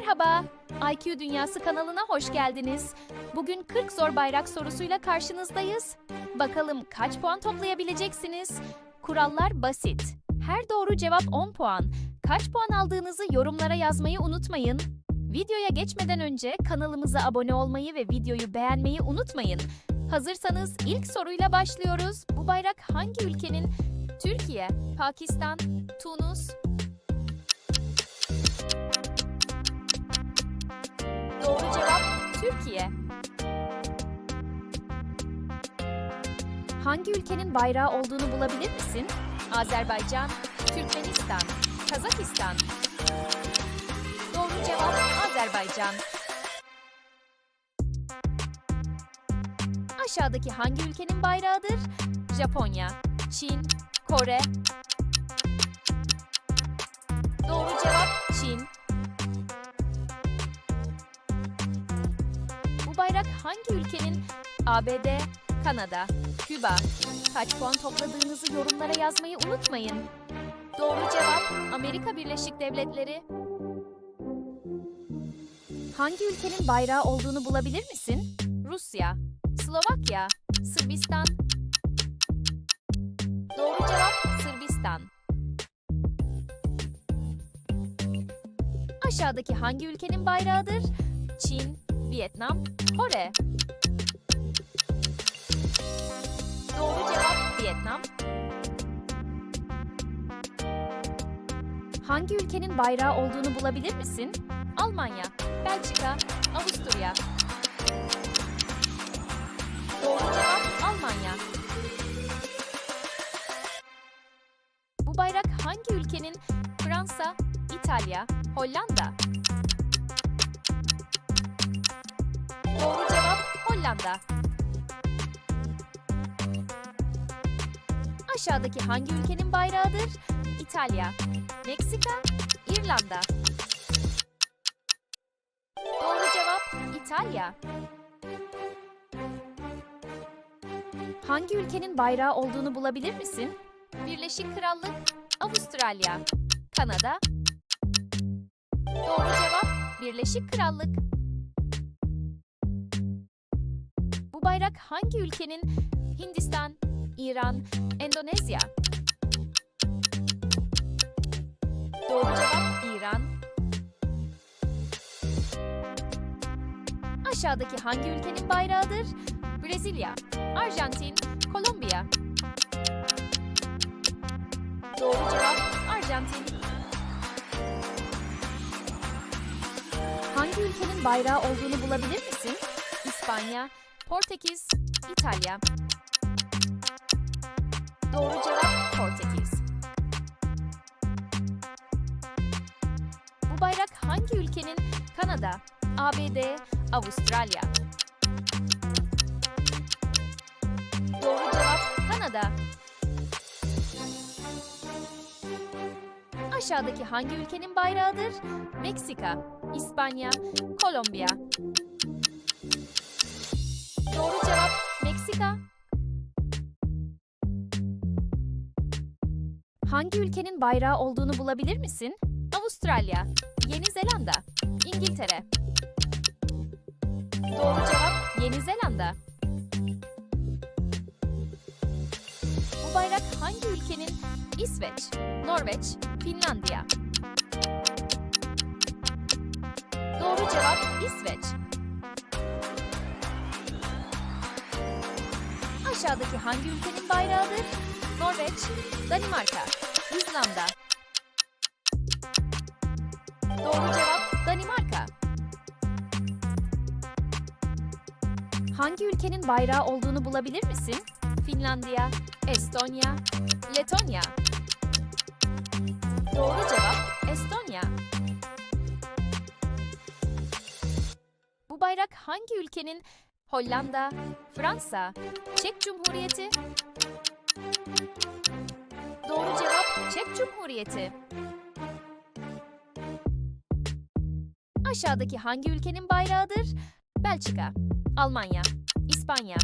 Merhaba, IQ Dünyası kanalına hoş geldiniz. Bugün 40 zor bayrak sorusuyla karşınızdayız. Bakalım kaç puan toplayabileceksiniz? Kurallar basit. Her doğru cevap 10 puan. Kaç puan aldığınızı yorumlara yazmayı unutmayın. Videoya geçmeden önce kanalımıza abone olmayı ve videoyu beğenmeyi unutmayın. Hazırsanız ilk soruyla başlıyoruz. Bu bayrak hangi ülkenin? Türkiye, Pakistan, Tunus, Doğru cevap Türkiye. Hangi ülkenin bayrağı olduğunu bulabilir misin? Azerbaycan, Türkmenistan, Kazakistan. Doğru cevap Azerbaycan. Aşağıdaki hangi ülkenin bayrağıdır? Japonya, Çin, Kore. Bayrak hangi ülkenin? ABD, Kanada, Küba. Kaç puan topladığınızı yorumlara yazmayı unutmayın. Doğru cevap Amerika Birleşik Devletleri. Hangi ülkenin bayrağı olduğunu bulabilir misin? Rusya, Slovakya, Sırbistan. Doğru cevap Sırbistan. Aşağıdaki hangi ülkenin bayrağıdır? Çin, Vietnam, Kore. Doğru cevap Vietnam. Hangi ülkenin bayrağı olduğunu bulabilir misin? Almanya, Belçika, Avusturya. Doğru cevap Almanya. Bu bayrak hangi ülkenin? Fransa, İtalya, Hollanda. Hollanda. Aşağıdaki hangi ülkenin bayrağıdır? İtalya, Meksika, İrlanda. Doğru cevap İtalya. Hangi ülkenin bayrağı olduğunu bulabilir misin? Birleşik Krallık, Avustralya, Kanada. Doğru cevap Birleşik Krallık. Bayrak hangi ülkenin? Hindistan, İran, Endonezya. Doğru cevap İran. Aşağıdaki hangi ülkenin bayrağıdır? Brezilya, Arjantin, Kolombiya. Doğru cevap Arjantin. Hangi ülkenin bayrağı olduğunu bulabilir misin? İspanya, Portekiz, İtalya. Doğru cevap Portekiz. Bu bayrak hangi ülkenin? Kanada, ABD, Avustralya. Doğru cevap Kanada. Aşağıdaki hangi ülkenin bayrağıdır? Meksika, İspanya, Kolombiya. Hangi ülkenin bayrağı olduğunu bulabilir misin? Avustralya, Yeni Zelanda, İngiltere. Doğru cevap Yeni Zelanda. Bu bayrak hangi ülkenin? İsveç, Norveç, Finlandiya. Doğru cevap İsveç. Aşağıdaki hangi ülkenin bayrağıdır? Norveç, Danimarka, İzlanda. Doğru cevap Danimarka. Hangi ülkenin bayrağı olduğunu bulabilir misin? Finlandiya, Estonya, Letonya. Doğru cevap Estonya. Bu bayrak hangi ülkenin? Hollanda, Fransa, Çek Cumhuriyeti. Doğru cevap Çek Cumhuriyeti. Aşağıdaki hangi ülkenin bayrağıdır? Belçika, Almanya, İspanya.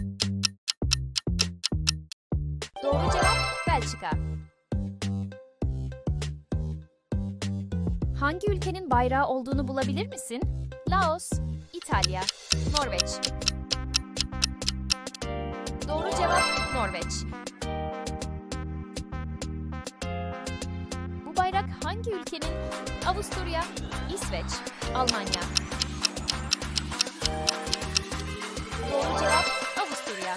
Doğru cevap Belçika. Hangi ülkenin bayrağı olduğunu bulabilir misin? Laos, İtalya, Norveç. Doğru cevap Norveç. Hangi ülkenin? Avusturya, İsveç, Almanya. Doğru cevap Avusturya.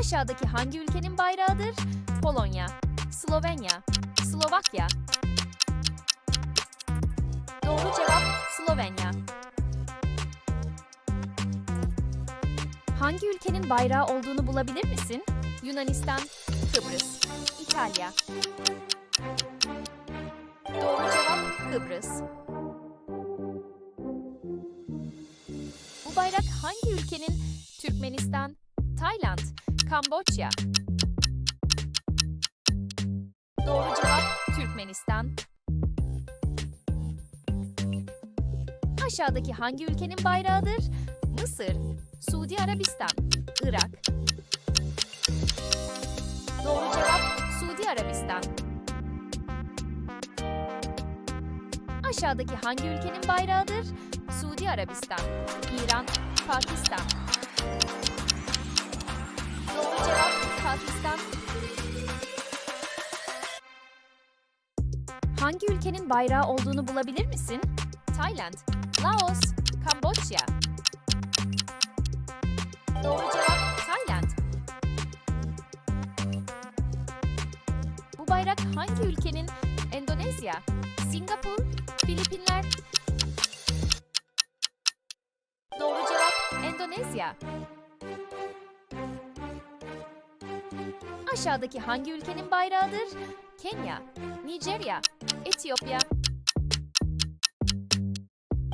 Aşağıdaki hangi ülkenin bayrağıdır? Polonya, Slovenya, Slovakya. Doğru cevap Slovenya. Hangi ülkenin bayrağı olduğunu bulabilir misin? Yunanistan, Kıbrıs, İtalya. Doğru cevap Kıbrıs. Bu bayrak hangi ülkenin? Türkmenistan, Tayland, Kamboçya. Doğru cevap Türkmenistan. Aşağıdaki hangi ülkenin bayrağıdır? Mısır, Suudi Arabistan, Irak. Doğru cevap Suudi Arabistan. Aşağıdaki hangi ülkenin bayrağıdır? Suudi Arabistan, İran, Pakistan. Doğru cevap Pakistan. Hangi ülkenin bayrağı olduğunu bulabilir misin? Tayland, Laos, Kamboçya. Doğru cevap Bayrak hangi ülkenin? Endonezya, Singapur, Filipinler. Doğru cevap Endonezya. Aşağıdaki hangi ülkenin bayrağıdır? Kenya, Nijerya, Etiyopya.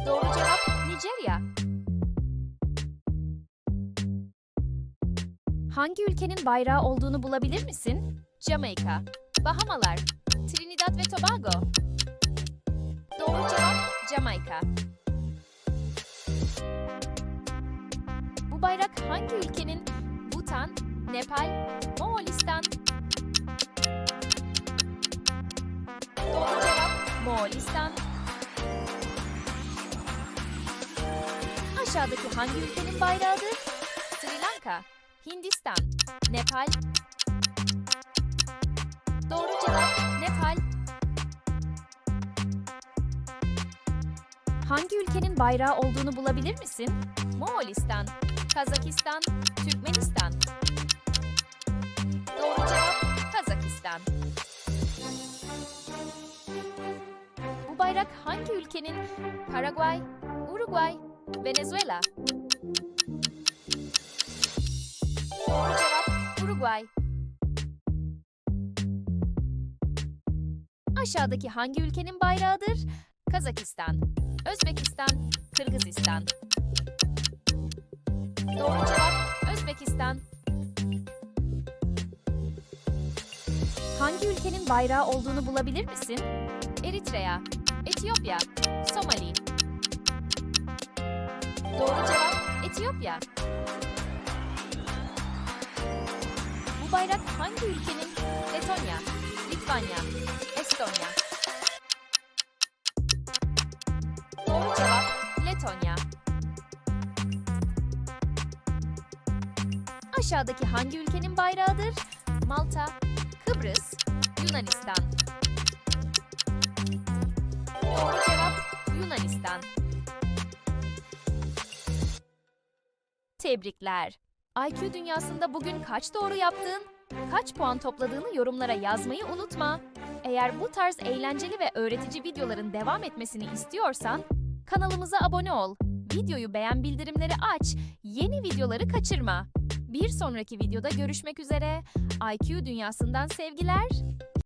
Doğru cevap Nijerya. Hangi ülkenin bayrağı olduğunu bulabilir misin? Jamaika, Bahamalar, Trinidad ve Tobago. Doğru cevap Jamaika. Bu bayrak hangi ülkenin? Bhutan, Nepal, Moğolistan. Doğru cevap Moğolistan. Aşağıdaki hangi ülkenin bayrağıdır? Sri Lanka, Hindistan, Nepal. Hangi ülkenin bayrağı olduğunu bulabilir misin? Moğolistan, Kazakistan, Türkmenistan. Doğru cevap Kazakistan. Bu bayrak hangi ülkenin? Paraguay, Uruguay, Venezuela. Doğru cevap Uruguay. Aşağıdaki hangi ülkenin bayrağıdır? Kazakistan, Özbekistan, Kırgızistan. Doğru cevap Özbekistan. Hangi ülkenin bayrağı olduğunu bulabilir misin? Eritrea, Etiyopya, Somali. Doğru cevap Etiyopya. Bu bayrak hangi ülkenin? Letonya, Litvanya, Estonya. Aşağıdaki hangi ülkenin bayrağıdır? Malta, Kıbrıs, Yunanistan. Doğru cevap Yunanistan. Tebrikler. IQ dünyasında bugün kaç doğru yaptın? Kaç puan topladığını yorumlara yazmayı unutma. Eğer bu tarz eğlenceli ve öğretici videoların devam etmesini istiyorsan kanalımıza abone ol. Videoyu beğen bildirimleri aç. Yeni videoları kaçırma. Bir sonraki videoda görüşmek üzere. IQ dünyasından sevgiler.